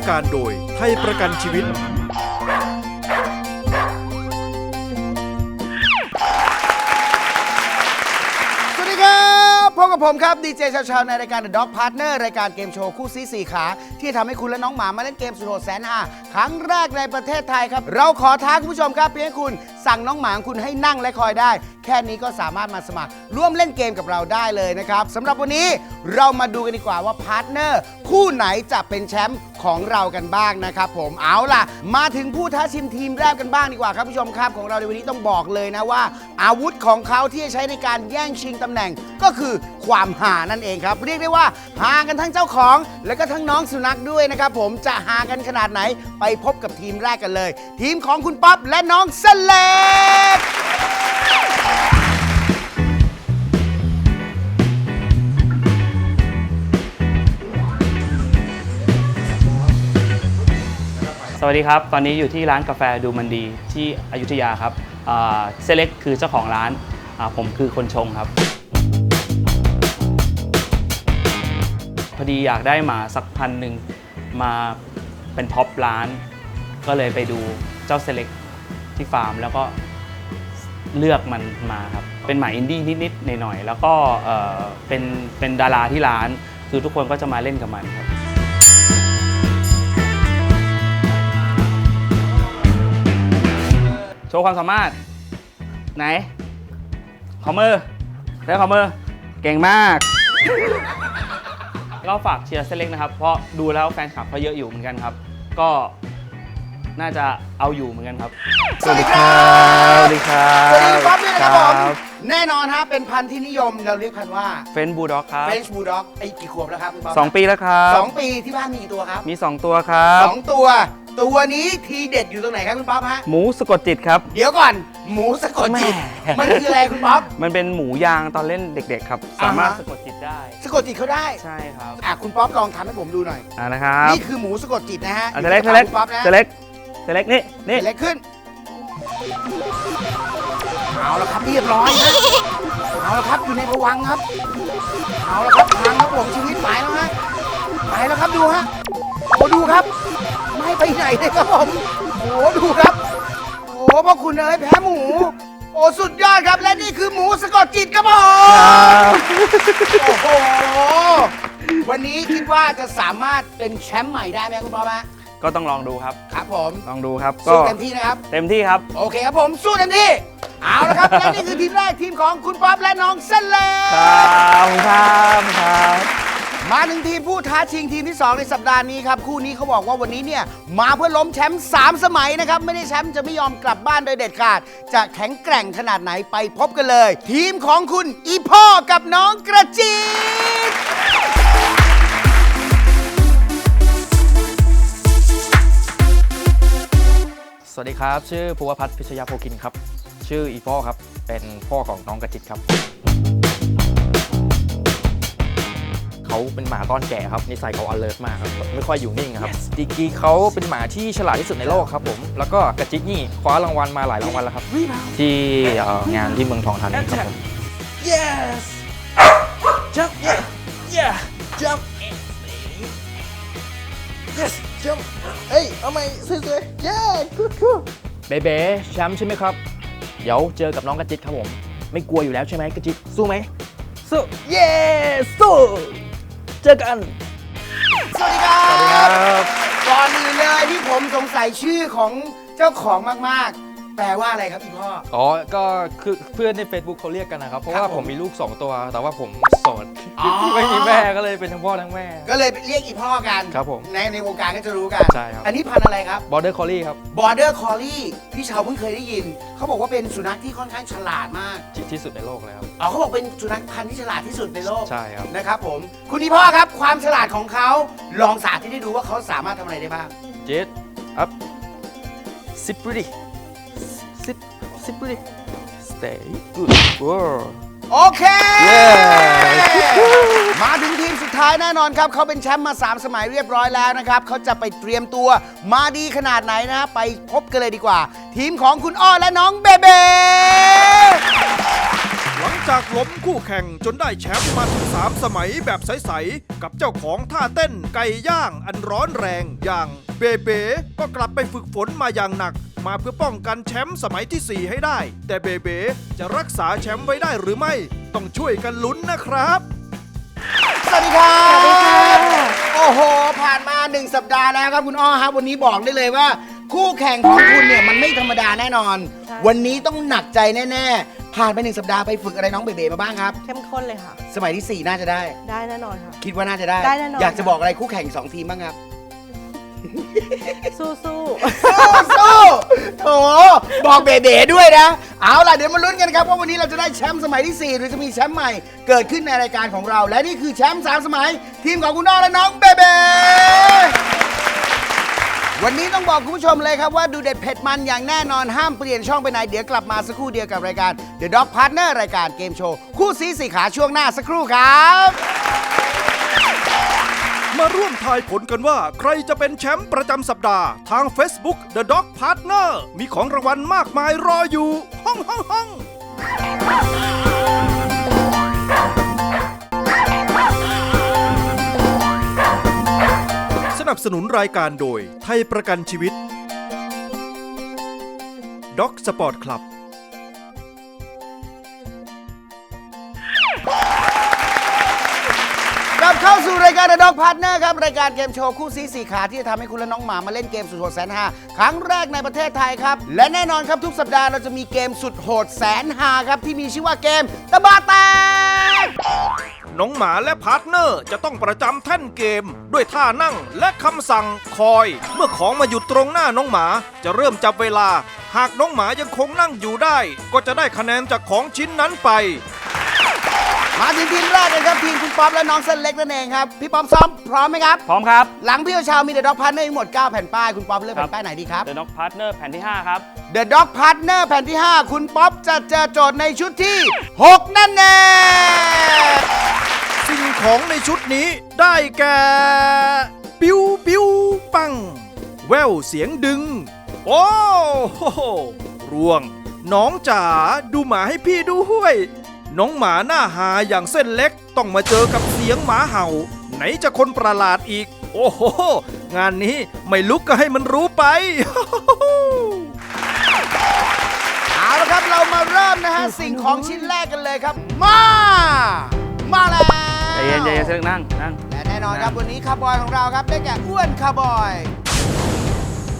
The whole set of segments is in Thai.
ายการโดยไทยประกันชีวิต สวัสดีครับพบกับผมครับดีเจชาวชาวๆในรายการ The Dog Partner รายการเกมโชว์คู่ซีสี่ขา ที่ทำให้คุณและน้องหมามาเล่นเกมสุดโหดแสนหาครั้งแรกในประเทศไทยครับ เราขอท้าคุณผู้ชมครับเพียงให้คุณสั่งน้องหมาของคุณให้นั่งและคอยได้ แค่นี้ก็สามารถมาสมัคร ร่วมเล่นเกมกับเราได้เลยนะครับสำหรับวันนี้เรามาดูกันดีกว่าว่าพาร์ทเนอร์คู่ไหนจะเป็นแชมป์ของเรากันบ้างนะครับผมเอาล่ะ มาถึงผู้ท้าชิงทีมแรกกันบ้างดีกว่าครับผู้ชมครับของเราในวันนี้ต้องบอกเลยนะว่า อาวุธของเขาที่จะใช้ในการแย่งชิงตำแหน่งก็คือความหานั่นเองครับ เรียกได้ว่าหากันทั้งเจ้าของ และก็ทั้งน้องสุนัขด้วยนะครับผมจะหากันขนาดไหนไปพบกับทีมแรกกันเลย ทีมของคุณป๊อปและน้องเสเลสวัสดีครับ ตอนนี้อยู่ที่ร้านกาแฟดูมันดีที่อยุธยาครับเซเล็กคือเจ้าของร้านอ่าผมคือคนชงครับ พอดีอยากได้หมาสักพันหนึ่งมาเป็นท็อปร้าน ก็เลยไปดูเจ้าเซเล็ก ที่ฟาร์มแล้วก็เลือกมันมาครับ เป็นหมาอินดี้นิดๆหน่อยๆแล้วก็เอ่อเป็นเป็นดาราที่ร้าน คือทุกคนก็จะมาเล่นกับมันครับโชว์ความสามารถ ไหนขอมือแล้วขอมือเก่งมากก็ฝากเชียร์เซเล็กนะครับ เพราะดูแล้วแฟนคลับเขาเยอะอยู่เหมือนกันครับ ก็ น่าจะเอาอยู่เหมือนกันครับ สวัสดีครับสวัสดีครับสวัสดีคุณป๊อปด้วยนะครับผมแน่นอนฮะเป็นพันธุ์ที่นิยมเราเรียกพันธุ์ว่าเฟนบูลด็อกครับ French Bulldog ไอ้กี่ขวบแล้วครับคุณป๊อปสองปีแล้วครับ สองปีที่บ้านมีกี่ตัวครับมี 2 ตัวครับ สองตัว ตัวนี้ทีเด็ดอยู่ตรงไหนครับคุณป๊อปฮะหมูสะกดจิตครับ เดี๋ยวก่อนหมูสะกดจิตแม่ มันคืออะไรคุณป๊อป มันเป็นหมูยางตอนเล่นเด็ก ๆ ครับสามารถอ่าฮะสะกดจิตได้ สะกดจิตเขาได้ใช่ครับอะคุณป๊อปลองทำให้ผมดูหน่อย อ่านะครับนี่คือหมูสะกดจิตนะฮะอะเซเล็กเซเล็กคุณป๊อปนะ เซเล็ก เซเล็กนี่นี่เซเล็กขึ้น เอาละครับเรียบร้อยฮะเอาละครับอยู่ในภวังค์ครับ เอาละครับทางครับผมชีวิตไปแล้วฮะไปแล้วครับดูฮะโอ้ดูครับ ไม่ไปไหนเลยครับผมโอ้ดูครับโอ้พ่อคุณเอ้ยแพ้หมู โอ้สุดยอดครับและนี่คือหมูสะกดจิตครับผมโอ้โหวันนี้คิดว่าจะสามารถเป็นแชมป์ใหม่ได้ไหมคุณพ่อมะ ก็ต้องลองดูครับ ครับผมลองดูครับ ก็สู้เต็มที่นะครับ เต็มที่ครับ โอเคครับผมสู้เต็มที่ เอาละครับ และนี่คือทีมแรกทีมของคุณป๊อปและน้องเส้นเลครับครับครับมาถึงทีมผู้ท้าชิงทีมที่ 2 ในสัปดาห์นี้ครับ คู่นี้เขาบอกว่าวันนี้เนี่ย มาเพื่อล้มแชมป์3สมัยนะครับ ไม่ได้แชมป์จะไม่ยอมกลับบ้านโดยเด็ดขาด จะแข็งแกร่งขนาดไหนไปพบกันเลย ทีมของคุณอีพ่อกับน้องกระจิต วัสดีครับ ชื่อภูวพัฒน์พิชยาโพคินครับ ชื่ออีพ่อครับ เป็นพ่อของน้องกระจิตครับ เขาเป็นหมาต้อนแก่ครับ นิสัยเขา alert มากครับ ไม่ค่อยอยู่นิ่งครับดิกีเขาเป็นหมาที่ฉลาดที่สุดในโลกครับผม แล้วก็กระจิตนี่คว้ารางวัลมาหลายรางวัลแล้วครับ ที่เอ่องานที่เมืองทองธานีครับผม Yes! Jump! Yeah! Yeah! Jump! Yes! Jump! เฮ้ย เอาใหม่สวยๆ Yeah! Good good เบเบ้แชมป์ใช่ไหมครับ เดี๋ยวเจอกับน้องกระจิตครับผม ไม่กลัวอยู่แล้วใช่ไหมกระจิตสู้ไหมสู้เย้สู้เจอกัน สวัสดีครับ ก่อนอื่นเลยที่ผมสงสัยชื่อของเจ้าของมากๆไป แปลว่าอะไรครับพี่พ่อ อ๋อ ก็คือเพื่อนใน Facebook เขาเรียกกันนะครับ เพราะครัว่าบผมผมมีลูก 2 ตัว แต่ว่าผมโสดอ๋อไม่มีแม่ก็เลยเป็นทั้งพ่อทั้งแม่ ก็เลยเรียกอีพ่อกันครับผมในในวงการก็จะรู้กัน ใช่ครับ อันนี้พันธุ์อะไรครับ Border Collie ครับ Border Collie พี่ชาวเพิ่งเคยได้ยิน เขาบอกว่าเป็นสุนัขที่ค่อนข้างฉลาดมาก ที่ที่สุดในโลกเลยครับ อ๋อเขาบอกเป็นสุนัขพันธุ์ที่ฉลาดที่สุดในโลกใช่ครับ นะครับผม คุณพี่พ่อครับความฉลาดของเขาลองสาธิตให้ดูว่าเขาสามารถทำอะไรได้บ้าง Jet up sit pretty sit sit pretty stay good Whoa โอเค มาถึงทีมสุดท้ายแน่นอนครับ เขาเป็นแชมป์มา 3 สมัยเรียบร้อยแล้วนะครับ เขาจะไปเตรียมตัวมาดีขนาดไหนนะ ไปพบกันเลยดีกว่า ทีมของคุณอ้อและน้องเบเบ้หลังจากล้มคู่แข่งจนได้แชมป์มาถึงสามสมัยแบบใส ๆ กับเจ้าของท่าเต้นไก่ย่างอันร้อนแรงอย่าง เบเบก็กลับไปฝึกฝนมาอย่างหนัก มาเพื่อป้องกันแชมป์สมัยทีสี่ 4 ให้ได้ แต่เบเบจะรักษาแชมป์ไว้ได้หรือไม่ ต้องช่วยกันลุ้นนะครับ สวัสดีครับสวัสดีค่ะโอ้โห ผ่านมา 1 สัปดาห์แล้วครับคุณอ้อครับ วันนี้บอกได้เลยว่า คู่แข่งของคุณเนี่ยมันไม่ธรรมดาแน่นอน วันนี้ต้องหนักใจแน่ๆ ผ่านไปหนึ่งสัปดาห์ไปฝึกอะไรน้องเบเบมาบ้างครับ เข้มข้นเลยค่ะ สมัยที่ 4 น่าจะได้ ได้แน่นอนค่ะ คิดว่าน่าจะได้ ได้แน่นอน อยากจะบอกอะไรคู่แข่งสองทีมบ้างครับ สู้สู้สู้โถบอกเบเบ้ด้วยนะ เอาล่ะเดี๋ยวมาลุ้นกันครับว่าวันนี้เราจะได้แชมป์สมัยที่ 4 หรือจะมีแชมป์ใหม่เกิดขึ้นในรายการของเรา และนี่คือแชมป์สามสมัย ทีมของคุณน้องและน้องเบเบวันนี้ต้องบอกคุณผู้ชมเลยครับว่าดูเด็ดเผ็ดมันอย่างแน่นอนห้ามเปลี่ยนช่องไปไหน เดี๋ยวกลับมาสักครู่เดียวกับรายการ The Dog Partner รายการเกมโชว์คู่ซีสีขาช่วงหน้าสักครู่ครับ มาร่วมทายผลกันว่า ใครจะเป็นแชมป์ประจำสัปดาห์ ทาง Facebook The Dog Partner มีของรางวัลมากมายรออยู่ ห้องห้องห้องสนับสนุนรายการโดยไทยประกันชีวิตด็อกสปอร์ตคลับ เข้าสู่รายการ The Dog Partner ครับ รายการเกมโชว์คู่ซีสี่ขาที่จะทำให้คุณและน้องหมามาเล่นเกมสุดโหดแสนฮาครั้งแรกในประเทศไทยครับ และแน่นอนครับทุกสัปดาห์เราจะมีเกมสุดโหดแสนฮาครับ ที่มีชื่อว่าเกมตะบาแตกน้องหมาและพาร์ทเนอร์จะต้องประจำแท่นเกม ด้วยท่านั่งและคำสั่งคอย เมื่อของมาหยุดตรงหน้าน้องหมาจะเริ่มจับเวลา หากน้องหมายังคงนั่งอยู่ได้ ก็จะได้คะแนนจากของชิ้นนั้นไป มาถึงทีมแรกกันครับทีมคุณป๊อปและน้องเส้นเล็กนั่นเองครับพี่ป๊อปซ้อมพร้อมไหมครับ พร้อมครับ หลังพี่เชาวมี The Dog Partner ทั้งหมด 9 แผ่นป้าย คุณป๊อปเลือกครับแผ่นป้ายไหนดีครับ The Dog Partner แผ่นที่ 5 ครับ The Dog Partner แผ่นที่ 5 คุณป๊อปจะเจอโจทย์ในชุดที่ 6 นั่นเองสิ่งของในชุดนี้ได้แก่ ปิ้วปิ้วปัง แววเสียงดึง โอ้โหร่วง น้องจ๋าดูหมาให้พี่ดูห้วย น้องหมาหน้าหาอย่างเส้นเล็กต้องมาเจอกับเสียงหมาเห่า ไหนจะคนประหลาดอีก โอ้โห งานนี้ไม่ลุกก็ให้มันรู้ไป เอาละครับเรามาเริ่มนะฮะ สิ่งของชิ้นแรกกันเลยครับ มา มาแล้วใจเย็นใจเย็นเส้นนั่งนั่ง และแน่นอนครับวันนี้คาร์บอยของเราครับได้แก่อ้วนคาร์บอย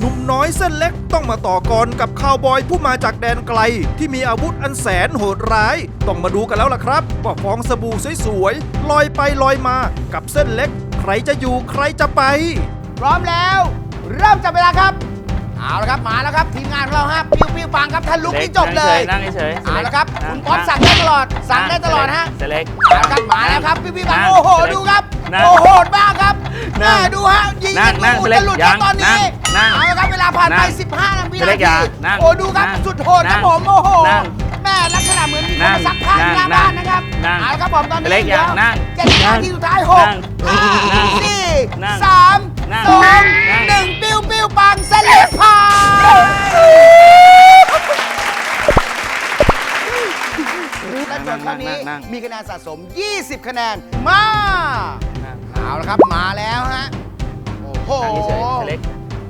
หนุ่มน้อยเส้นเล็กต้องมาต่อกรกับคาวบอยผู้มาจากแดนไกล ที่มีอาวุธอันแสนโหดร้าย ต้องมาดูกันแล้วล่ะครับว่าฟองสบู่สวยๆลอยไปลอยมา กับเส้นเล็ก ใครจะอยู่ใครจะไป พร้อมแล้ว เริ่มจับเวลาครับเอาละครับมาแล้วครับทีมงานของเราฮะปิ้วปิ้วปังครับท่านลุกนี่จบเลยนั่งเฉยๆนั่งเฉยๆเอาละครับนั่คุณป๊อปสั่งได้ตลอดสั่งได้ตลอดฮะเสเล็กเอาละครับมาแล้วครับปิ้วปิ้วปังนั่โอ้โหเสเล็กดูครับ นั่ง โอ้โหดมากครับนั่แม่งดูฮะยิงนั่กังนนั่งลูกเสเล็จะกหลุดยัแล้วงตอนนี้นั่งเอาละครับเวลาผ่านไป นั่ง15วิเสเล็นากอย่าทีนั่งโอ้ดูครับนั่งสุดโหดครับนั่งผมโอ้โหนั่งแม่ลักษณะเหมือนมีคนนั่งมาซักผ้าที่หน้านั่งบ้านนะครับนั่งเอาละครับผมตอนนี้เสเล็กอย่าดี๋วนั่งเจ็ดนาทีสุดท้ายหกนั่งห้านั่งสี่นั่งสามนั่งสองนั่ง หนึ่งปิ้วปิ้วปังเส้นเล็กผ่าน และโจทย์ข้อนี้นั่งนั่ง มีคะแนนสะสม 20 คะแนน มานั่ง เอาละครับมาแล้วฮะโอ้โหนั่งเฉยๆเสเล็ก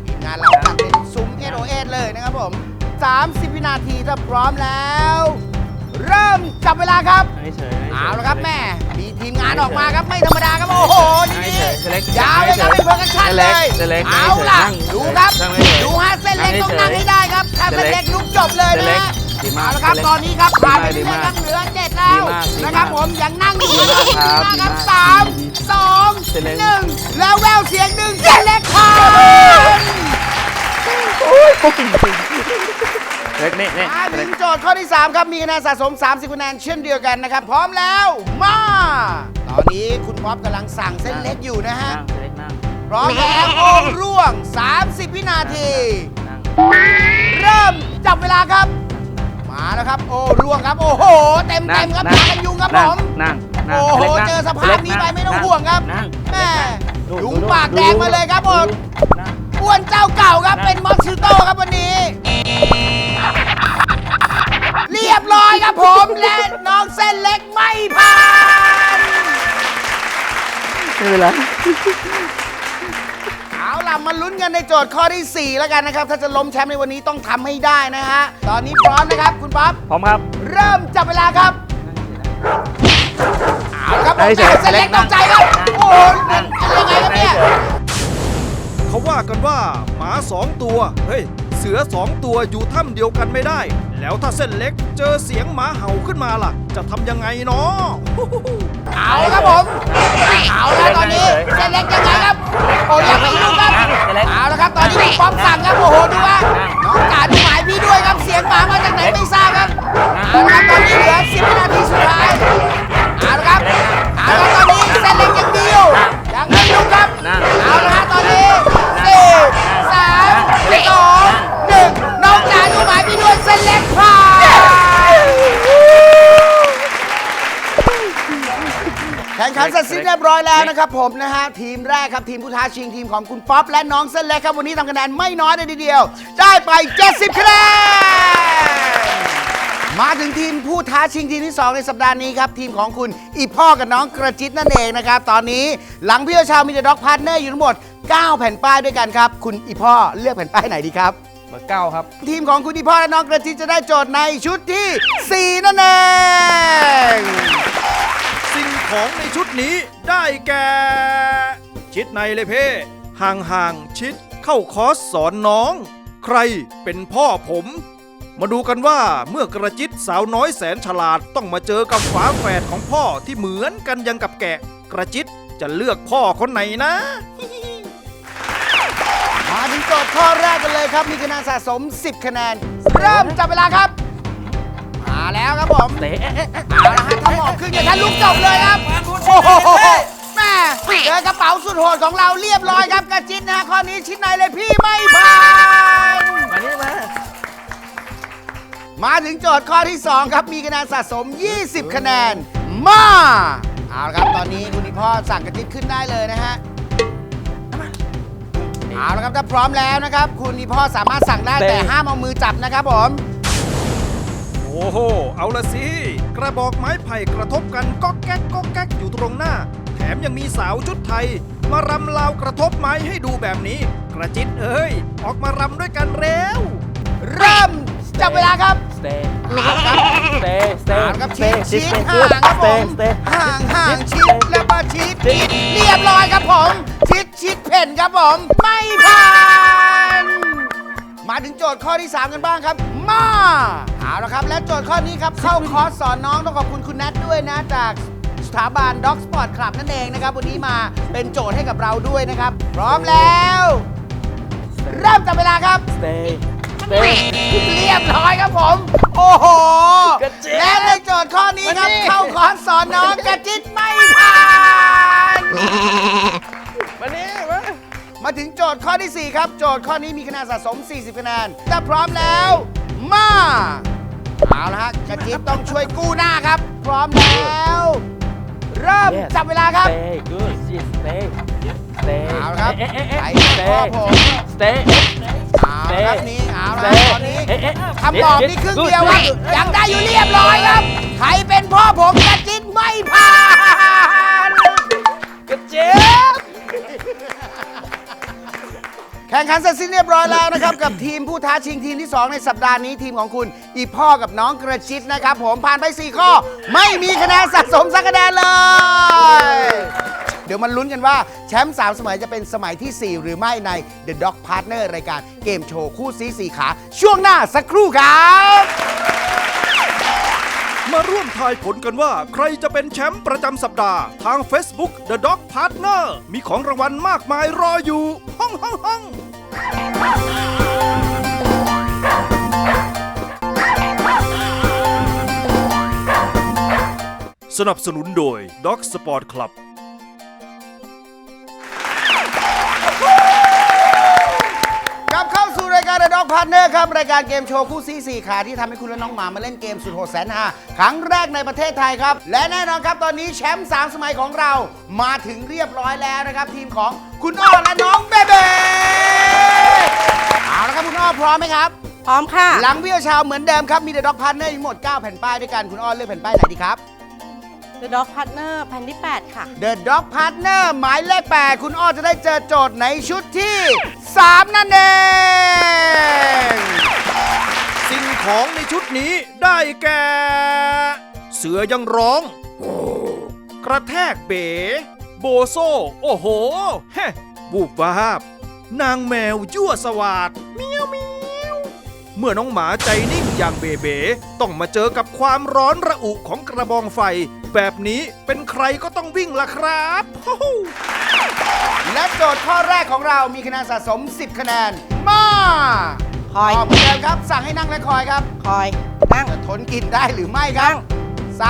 ทีมงานเราตัดเป็นซุ้มเอโอเอเลยนะครับผม 30 วินาทีถ้าพร้อมแล้ว เริ่มจับเวลาครับนั่งเฉยๆเอาละครับแม่มีทีมงานออกมาครับไม่ธรรมดาครับโอ้โหนี่นั่งนี่เฉยเส้นเล็กยาวเลยครับเป็นโปรดักชั่นเลยเส้นเล็กเอาล่ะนั่งเฉยดูครับนั่งเฉยดูฮะเส้นเล็กนั่งเฉยต้องนั่งให้ได้ครับถ้าเส้เส้นนเล็เล็กกลุกจบเลยเส้นนะเล็กฮะดีมากเอาละครับเส้นเล็กตอนนี้ครับผ่านไปดีเรื่อยๆคมารักบเหลือเจ็ดแล้วดีมากดีมากนะครับผมยังนั่งอยู่ดีมากครับดีมากครับดีมากสามสอง เส้นเล็กหนึ่งแล้วแววเสียงหนึ่งเส้นเล็กผ่านเล็กนี่นี่มาถึงโจทย์ข้อที่ 3 ครับ มีคะแนนสะสม 30คะแนนเช่นเดียวกันนะครับ พร้อมแล้ว มา ตอนนี้คุณป๊อปกำลังสั่งเส้นเล็กอยู่นะฮะนั่งเส้นเล็กนั่งพร้อมแล้วโอ้ร่วง 30 วินาทีนั่งเริ่มจับเวลาครับ มาแล้วครับ โอ้ร่วงครับ โอ้โห เต็มเต็มๆครับนั่พางกันยุงครับผม นั่งนั่งโอ้โหส้นล็กนั่งเจอสภาพนี้ไปไม่ต้องห่วงครับนั่งแม่ดูยุงดูปากแดงมาเลยครับผมนั่งอ้วนเจ้าเก่าครับ เป็นมอสซิโต้ครับวันนี้ เรียบร้อยครับผมและน้องเส้นเล็กไม่ผ่านไม่เป็นไรเอาล่ะ มาลุ้นกันในโจทย์ข้อที่ 4 แล้วกันนะครับ ถ้าจะล้มแชมป์ในวันนี้ต้องทำให้ได้นะฮะ ตอนนี้พร้อมนะครับ คุณป๊อปพร้อมครับ เริ่มจับเวลาครับเอาละครับผมได้เฉยเส้นเล็กต้องใจครับโอ้โหนั่งยังไงครับเนี่ยเขาว่ากันว่าหมาสองตัว เฮ้ย เสือสองตัวอยู่ถ้ำเดียวกันไม่ได้ แล้วถ้าเส้นเล็กเจอเสียงหมาเห่าขึ้นมาล่ะ จะทำยังไงเนาะเอาละครับผม เอาละตอนนี้เส้นเล็กยังไงครับ โอ้ยังไม่รู้ครับเอาละครับตอนนี้คุณป๊อปสั่งครับโอ้โหดูว่าน้องจ๋าดูหมายพี่ด้วยครับเสียงหมามาจากไหนไม่ทราบครับเอาละครับตอนนี้เหลือ10วินาทีสุดท้ายเอาละครับเอาละตอนนี้เส้นเล็กยังดีอยู่ยังไม่รู้ครับเอาละฮะต ยบร้อยแล้วนะครับผมนะฮะทีมแรกครับทีมผู้ท้าชิงทีมของคุณป๊อปและน้องเส้นเล็กครับวันนี้ทำคะแนนไม่น้อยเลยทีเดียว ได้ไป 70คะแนนมาถึงทีมผู้ท้าชิงทีมที่ 2 ในสัปดาห์นี้ครับทีมของคุณอีพ่อกับน้องกระจิตนั่นเองนะครับตอนนี้หลังพี่เชาวมีเดอะด็อกพาร์ทเนอร์อยู่ทั้งหมด 9 แผ่นป้ายด้วยกันครับ คุณอีพ่อเลือกแผ่นป้ายไหนดีครับเบอร์เก้าครับ ทีมของคุณอีพ่อและน้องกระจิตจะได้โจทย์ในชุดที่ 4 นั่นเองสิ่ง ของในชุดนี้ได้แก่ ชิดในเลยเพ่ห่างๆ ชิดเข้าคอร์สสอนน้อง ใครเป็นพ่อผม มาดูกันว่าเมื่อกระจิตสาวน้อยแสนฉลาดต้องมาเจอกับฝาแฝดของพ่อที่เหมือนกันยังกับแกะ กระจิตจะเลือกพ่อคนไหนนะ มาถึงโจทย์ข้อแรกกันเลยครับ มีคะแนนสะสม 10 คะแนน เริ่มจับเวลาครับ แล้วครับผมเตะเอาละฮะถ้าหมอบขึ้นอย่างนั้นลุกจบเลยครับโอ้โหแม่เจอกระเป๋าสุดโหดของเราเรียบร้อยครับกระจิตนะฮะข้อนี้ชิ้นไหนเลยพี่ไม่ผ่านมานี่มามาถึงโจทย์ข้อที่ 2 ครับ มีคะแนนสะสม 20 คะแนน มาเอาละครับตอนนี้คุณพ่อสั่งกระจิตขึ้นได้เลยนะฮะเอาละครับถ้าพร้อมแล้วนะครับ คุณพ่อสามารถสั่งได้แต่ห้ามเอามือจับนะครับผม โอ้โห เอาละสิ กระบอกไม้ไผ่กระทบกันก็แก๊กก็แก๊กอยู่ตรงหน้า แถมยังมีสาวชุดไทย มารำลาวกระทบไม้ให้ดูแบบนี้ กระจิตเอ้ย ออกมารำด้วยกันเร็วเริ่มจับเวลาครับ สเตย์สเตย์สเตห่างย์ครับชิดชิดห่างครับผมสเตย์ห่างห่างชิดแล้วก็ชิดชิดเรียบร้อยครับผม ชิดชิดเพ่นครับผม ทย์ข้อที่ 3 กันบ้างครับ มาเอาละครับ และโจทย์ข้อนี้ครับ เข้าคอร์สสอนน้องต้องขอบคุณคุณแนทด้วยนะจากสถาบัน Dog Sport Club นั่นเองนะครับ วันนี้มาเป็นโจทย์ให้กับเราด้วยนะครับ พร้อมแล้ว เริ่มจับเวลาครับสเตย์สเตย์เรียบร้อยครับผม โอ้โหและในโจทย์ข้อนี้ครับเข้าคอร์สสอนน้องกระจิตไม่ผ่าน มานี่ มามาถึงโจทย์ข้อที่ 4 ครับ โจทย์ข้อนี้มีคะแนนสะสม 40 คะแนนถ้าพร้อมแล้ว มาเอาละฮะกระจิตต้องช่วยกู้หน้าครับ พร้อมแล้ว เริ่มจับเวลาครับสเตย์กูดสเตย์สเตย์เอาละครับเอ๊ะเอ๊ะเอ๊ะ ไปสเตพ่อย์ผมสเตย์เอาละครับนี่เอาละครับตอนนี้ เอ๊ะเอ๊ะ คำตอบนี่ครึ่งเดียวครับยังได้อยู่เรียบร้อยครับ ใครเป็นพ่อผมกระจิตไม่ผ่านกระเจี๊ยบ แข่งขันเสร็จสิ้นเรียบร้อยแล้วนะครับ กับทีมผู้ท้าชิงทีมที่ 2 ในสัปดาห์นี้ทีมของคุณ อีพ่อกับน้องกระชิดนะครับ ผมผ่านไป 4 ข้อ ไม่มีคะแนนสะสมสักคะแนนเลย เดี๋ยวมันลุ้นกันว่าแชมป์3สมัยจะเป็นสมัยทีสี่4 หรือไม่ใน The Dog Partner รายการเกมโชว์คู่ซีสีขา ช่วงหน้าสักครู่ครับ มาร่วมทายผลกันว่าใครจะเป็นแชมป์ประจำสัปดาห์ ทาง Facebook The Dog Partner มีของรางวัลมากมายรออยู่ ห้องห้องห้องสนับสนุนโดย Dog Sport Club ายการ The Dog Partner ครับ รายการเกมโชว์คู่ซีสี่ขาที่ทำให้คุณและน้องหมามาเล่นเกมสุดโหดแสนหาครั้งแรกในประเทศไทยครับ และแน่นอนครับตอนนี้แชมป์3สมัยของเรามาถึงเรียบร้อยแล้วนะครับ ทีมของคุณอ้อและน้องเบเบ้เอาละครับคุณอ้อพร้อมไหมครับ พร้อมค่ะ หลังวิวชาวเหมือนเดิมครับมี The Dog Partner ทั้งหมด 9 แผ่นป้ายด้วยกันคุณอ้อเลือกแผ่นป้ายไหนดีครับ The Dog Partner แผ่นที่ 8 ค่ะ The Dog Partner หมายเลข8คุณอ้อจะได้เจอโจทย์ในชุดที่ 3 นั่นเองสิ่งของในชุดนี้ได้แก่ เสือยังร้อง กระแทกเบ๋โบโซ โอ้โหเฮ้บูบวาบ นางแมวยั่วสวาดเมียวเมียวเมื่อน้องหมาใจนิ่งอย่างเบเบต้องมาเจอกับความร้อนระอุของกระบองไฟ แบบนี้เป็นใครก็ต้องวิ่งล่ะครับฮู้ และโจทย์ข้อแรกของเรามีคะแนนสะสม 10 คะแนน มาคอย ตอบเหมือนเดิมครับ สั่งให้นั่งและคอยครับคอย นั่ง จะทนกินได้หรือไม่ครับ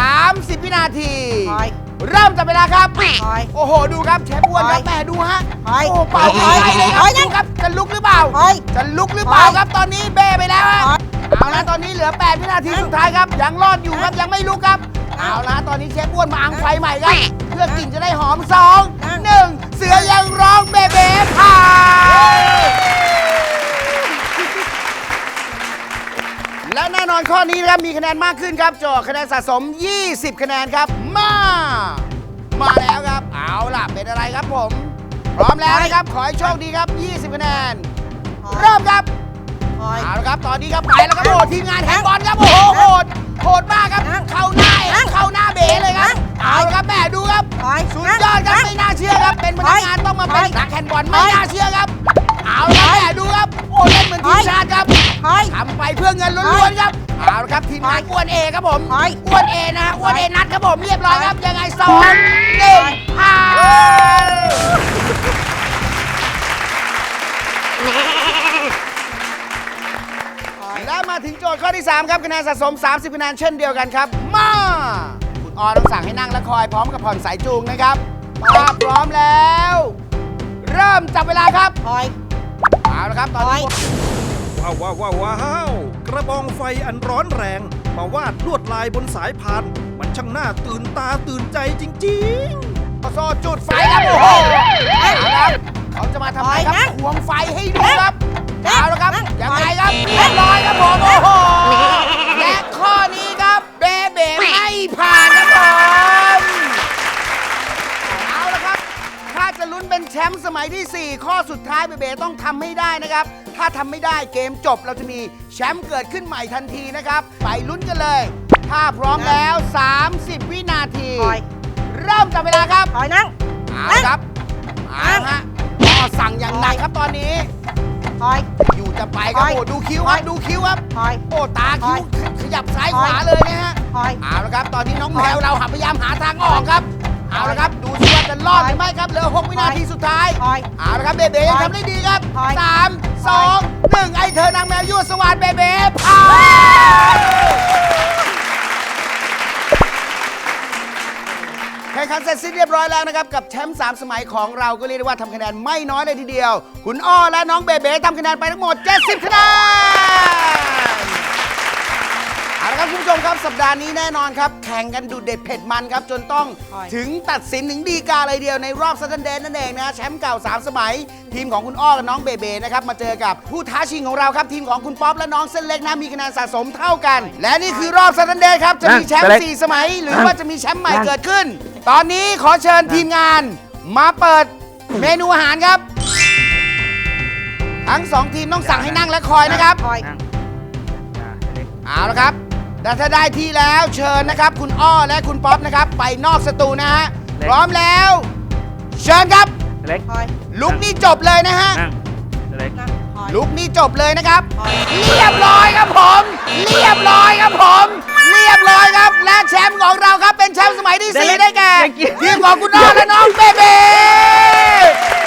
30 วินาที คอย เริ่มจับเวลาครับ คอย โอ้โห ดูครับเชฟอ้วนครับคอยแม่ดูฮะ คอย โอ้เป่าคอยใจเลยคครัอบยนั่ดูง ครับ จะลุกหรือเปล่า คอย จะลุกหรือเปล่าคอยครับตอนนี้เบ้ไปแล้วฮะคอยเอาละตอนนี้เหลือ 8 วินาทีสุดท้ายครับ ยังรอดอยู่ครับยังไม่ลุกครับเอาละตอนนี้เชฟอ้วนมาอังไฟใหม่ครับเพื่อกลิ่นจะได้หอมสองหนึ่งเสือยังร้องเบเบ้ผ่านและแน่นอนข้อนี้นะครับมีคะแนนมากขึ้นครับโจทย์คะแนนสะสม 20 คะแนนครับ มา มาแล้วครับ เอาล่ะเป็นอะไรครับผม พร้อมแล้วนะครับ ขอให้โชคดีครับ 20 คะแนน เริ่มครับคอย เอาละครับ ตอนนี้ครับไปแล้วครับโอ้โหทีมงานแฮนด์บอลครับโอ้โหโหดโหดมากครับ เข้าหน้าเองเข้าหน้าเบ๋เลยครับ เอาละครับแม่ดูครับคอยสุดยอดครับไม่น่าเชื่อครับ เป็นพนักงานต้องมาเป็นนักแฮนด์บอลไม่น่าเชื่อครับ เอาละครับแม่ดูครับโอ้เล่นเหมือนทีมชาติครับคอย ทำไปเพื่อเงินล้วนๆครับเอาละครับทีมงานอ้วนเอครับผมไปอ้วนเอนะฮะอ้วนเอนัดครับผมเรียบร้อยครับยังไงสองหนึ่งผ่านและมาถึงโจทย์ข้อที่ 3 ครับคะแนนสะสม 30คะแนนเช่นเดียวกันครับ มา คุณออต้องสั่งให้นั่งและคอยพร้อมกับผ่อนสายจูงนะครับถ้าพร้อมแล้ว เริ่มจับเวลาครับคอยเอาละครับตอนนี้ว้าวว้าวว้าวว้าวกระบองไฟอันร้อนแรง มาวาดลวดลายบนสายพาน มันช่างน่าตื่นตาตื่นใจจริงๆโซ่จุดไฟครับโอ้โหเอาละครับเขาจะมาทำไมครับควงไฟให้ดูครับเอาละครับยังไงครับเรียบร้อยครับผมโอ้โหและข้อนี้ มป์สมัยที่ 4 ข้อสุดท้ายเบเบ้ต้องทำให้ได้นะครับ ถ้าทำไม่ได้เกมจบเราจะมีแชมป์เกิดขึ้นใหม่ทันทีนะครับ ไปลุ้นกันเลย ถ้าพร้อมแล้ว 30 วินาทีคอย เริ่มจับเวลาครับคอยนั่ง เอาละครับเอาละฮะพ่อสั่งอย่างหนักครับตอนนี้คอย อยู่จะไปครับคอยโอ้ดูคิ้วครับคอยดูคิ้วครับคอย โอ้ตาคิ้วคอยขยับซ้ายคขอยวาเลยนะฮะคอย เอาละครับ ตอนนี้น้องแมวเราหาพยายามหาทางออกครับ เอาละครับดูสิว่าจะรอดหรือไม่ครับเหลือ6วินาทีสุดท้าย คอย เอาละครับเบเบ้ยังทำได้ดีครับคอยสามสองหนึ่งไอเธอนางแมวยั่วสวัสดเบเบ้ผ่านแข่งขันเสร็จสิ้นเรียบร้อยแล้วนะครับ กับแชมป์3สมัยของเราก็เรียกได้ว่าทำคะแนนไม่น้อยเลยทีเดียว คุณอ้อและน้องเบเบ้ทำคะแนนไปทั้งหมด 70 คะแนนเอาละ ครับคุณผู้ชมครับสัปดาห์นี้แน่นอนครับ แข่งกันดุเด็ดเผ็ดมันครับ จนต้องใช่ถึงตัดสินถึงดีกาเลยเดียวในรอบซัตเทนเดนนั่นเองนะแชมป์เก่า 3 สมัย ทีมของคุณอ้อกับน้องเบเบนะครับ มาเจอกับผู้ท้าชิงของเราครับ ทีมของคุณป๊อปและน้องเส้นเล็กนะมีคะแนนสะสมเท่ากัน และนี่คือรอบซัตเทนเดนครับ จะมีแชมป์สี่สมัย หรือว่าจะมีแชมป์ใหม่เกิดขึ้น ตอนนี้ขอเชิญทีมงานมาเปิดเมนูอาหารครับ ทั้งสองทีมต้องสั่งให้นั่งและคอยนะครับ คอย นั่งอ่าเล็กเอาละครับ แต่ถ้าได้ที่แล้วเชิญนะครับ คุณอ้อและคุณป๊อปนะครับ ไปนอกสตูนะฮะพร้อมแล้วเเชิญครับ เล็กคอยลุกนี่จบเลยนะฮะ นั่งเล็กนั่งคอยลุกนี่จบเลยนะครับคอยเรียบร้อยครับผม เรียบร้อยครับผม เรียบร้อยครับ และแชมป์ของเราครับเป็นแชมป์สมัยที่สี่ได้แก่ทีมของคุณน้องและน้องเบเบ้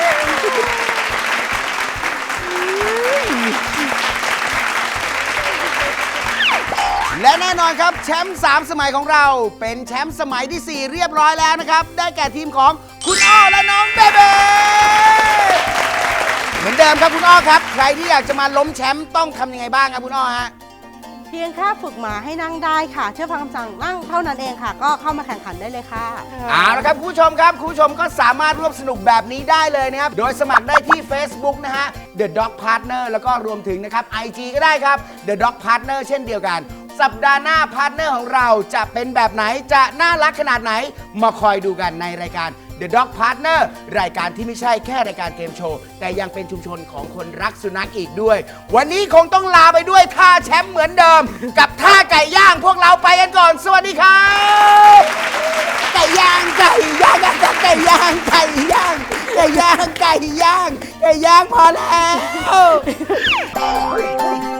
และแน่นอนครับแชมป์3สมัยของเรา เป็นแชมป์สมัยที่ 4 เรียบร้อยแล้วนะครับ ได้แก่ทีมของคุณอ้อและน้องเบเบ้เหมือนเดิมครับคุณอ้อครับ ใครที่อยากจะมาล้มแชมป์ต้องทำยังไงบ้างครับคุณอ้อฮะ เพียงแค่ฝึกหมาให้นั่งได้ค่ะ เชื่อฟังคำสั่งนั่งเท่านั้นเองค่ะ ก็เข้ามาแข่งขันได้เลยค่ะ เอาละครับคุณผู้ชมครับคุณผู้ชมก็สามารถร่วมสนุกแบบนี้ได้เลยนะครับ โดยสมัครได้ที่ Facebook นะฮะ The Dog Partner แล้วก็รวมถึงนะครับ IG ก็ได้ครับ The Dog Partner เช่นเดียวกัน สัปดาห์หน้าพาร์ทเนอร์ของเราจะเป็นแบบไหนจะน่ารักขนาดไหน มาคอยดูกันในรายการ The Dog Partner รายการที่ไม่ใช่แค่รายการเกมโชว์ แต่ยังเป็นชุมชนของคนรักสุนัขอีกด้วย วันนี้คงต้องลาไปด้วยท่าแชมป์เหมือนเดิม กับท่าไก่ย่างพวกเราไปกันก่อน สวัสดีครับไก่ย่างไก่ย่างไก่ย่างไก่ย่างไก่ย่างไก่ย่างไก่ย่างพอแล้ว